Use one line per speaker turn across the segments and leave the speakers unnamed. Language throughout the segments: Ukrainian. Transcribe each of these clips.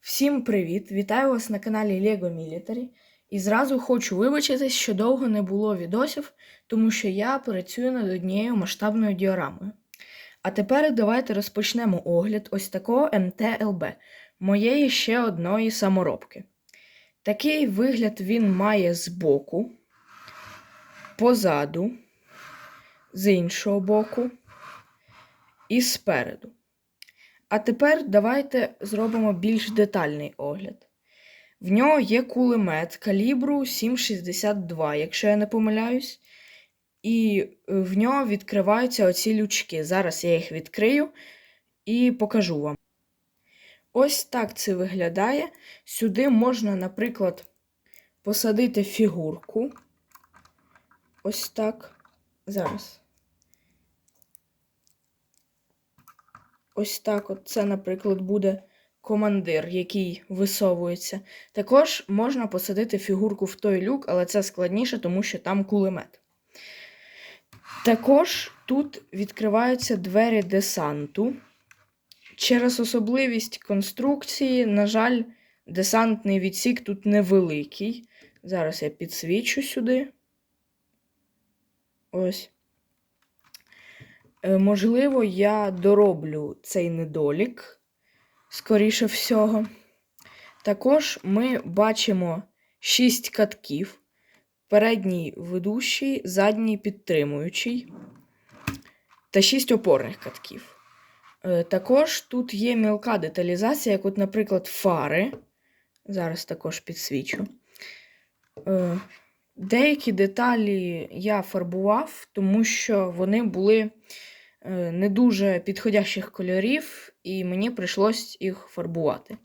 Всім привіт! Вітаю вас на каналі LEGO Military. І зразу хочу вибачитись, що довго не було відосів, тому що я працюю над однією масштабною діорамою. А тепер давайте розпочнемо огляд ось такого МТЛБ, моєї ще одної саморобки. Такий вигляд він має збоку, позаду, з іншого боку і спереду. А тепер давайте зробимо більш детальний огляд. В нього є кулемет калібру 7,62, якщо я не помиляюсь. І е, в нього відкриваються оці лючки. Зараз я їх відкрию і покажу вам. Ось так це виглядає. Сюди можна, наприклад, посадити фігурку. Ось так. Зараз. Ось так. От це, наприклад, буде командир, який висовується. Також можна посадити фігурку в той люк, але це складніше, тому що там кулемет. Також тут відкриваються двері десанту. Через особливість конструкції, на жаль, десантний відсік тут невеликий. Зараз я підсвічу сюди. Ось. Е, Можливо, я дороблю цей недолік, скоріше всього. Також ми бачимо 6 катків. Передній ведущий, задній підтримуючий та 6 опорних катків. Е, Також тут є мілка деталізація, як, от, наприклад, фари. Зараз також підсвічу. Деякі деталі я фарбував, тому що вони були е, не дуже підходящих кольорів, і мені прийшлось їх фарбувати.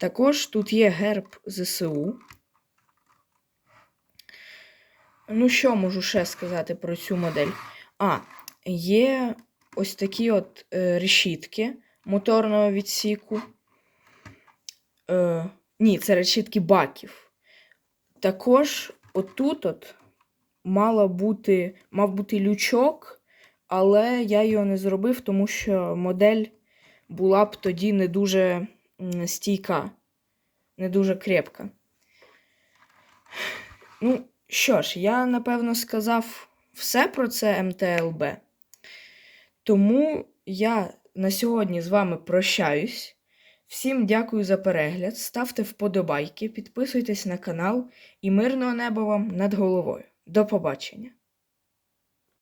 Також тут є герб ЗСУ. Ну, що можу ще сказати про цю модель? А, є ось такі от е, решітки моторного відсіку. Е, ні, це решітки баків. Також отут от мала бути, мав бути лючок, але я його не зробив, тому що модель була б тоді не дуже стійка, не дуже крепка. Ну, що ж, я напевно сказав все про це МТЛБ. Тому я на сьогодні з вами прощаюсь. Всім дякую за перегляд. Ставте вподобайки, підписуйтесь на канал і мирного неба вам над головою. До побачення!